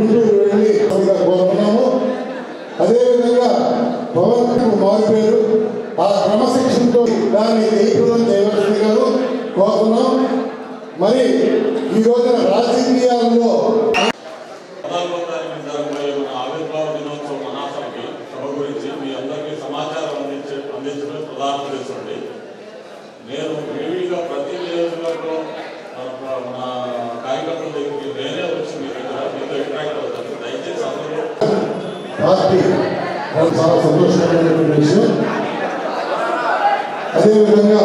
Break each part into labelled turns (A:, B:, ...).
A: గుంటూరు కోరుతున్నాము అదేవిధంగా భగవంతుడు మారిపోయారు. ఆ క్రమశిక్షణతో దాన్ని జయప్రదం చేయవలసింది గారు కోరుతున్నాం. మరి ఈ రోజున రాజకీయాల్లో
B: నేను విడివిడిగా ప్రతి నియోజకవర్గంలో మన కార్యకర్తల దగ్గర
A: పార్టీ నాకు చాలా సంతోషకరమైనటువంటి విషయం అదేవిధంగా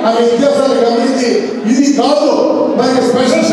A: ఆ వ్యత్యాసాలు గమనించి ఇది కాదు. మనకి స్పెషల్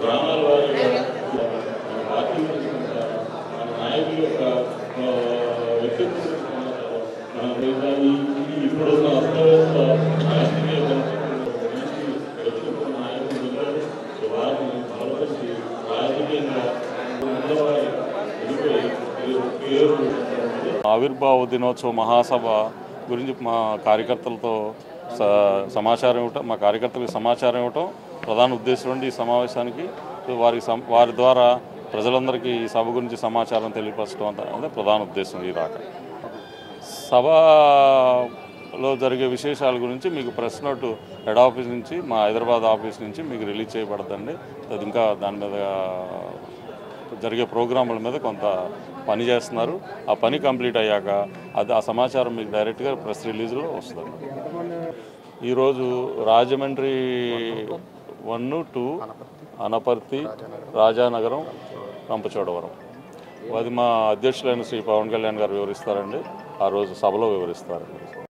C: గ్రామాల వారీగా మన పార్టీ గురించి కొంత మన నాయకుల యొక్క ఆ, వ్యక్తిత్వం గురించి ఆవిర్భావ దినోత్సవ మహాసభ గురించి మా కార్యకర్తలతో స- సమాచారం ఇవ్వటం మా కార్యకర్తలకు సమాచారం ఇవ్వటం ప్రధాన ఉద్దేశం ఉండి ఈ సమావేశానికి. వారి సం- వారి ద్వారా ప్రజలందరికీ ఈ సభ గురించి సమాచారం తెలియపరచడం అనేది ప్రధాన ఉద్దేశం ఈ రాక సభలో జరిగే విశేషాల గురించి మీకు ప్రెస్ నోట్ హెడ్ ఆఫీస్ నుంచి మా హైదరాబాద్ ఆఫీస్ నుంచి మీకు రిలీజ్ చేయబడదండి. అది ఇంకా దాని మీద జరిగే ప్రోగ్రాముల మీద కొంత పని చేస్తున్నారు. ఆ పని కంప్లీట్ అయ్యాక అది ఆ సమాచారం మీకు డైరెక్ట్గా ప్రెస్ రిలీజ్లో వస్తుంది ఈరోజు రాజమండ్రి వన్ టూ అనపర్తి రాజానగరం రంపచోడవరం. అది మా అధ్యక్షులైన శ్రీ పవన్ కళ్యాణ్ గారు వివరిస్తారండి. ఆ రోజు సభలో వివరిస్తారండి.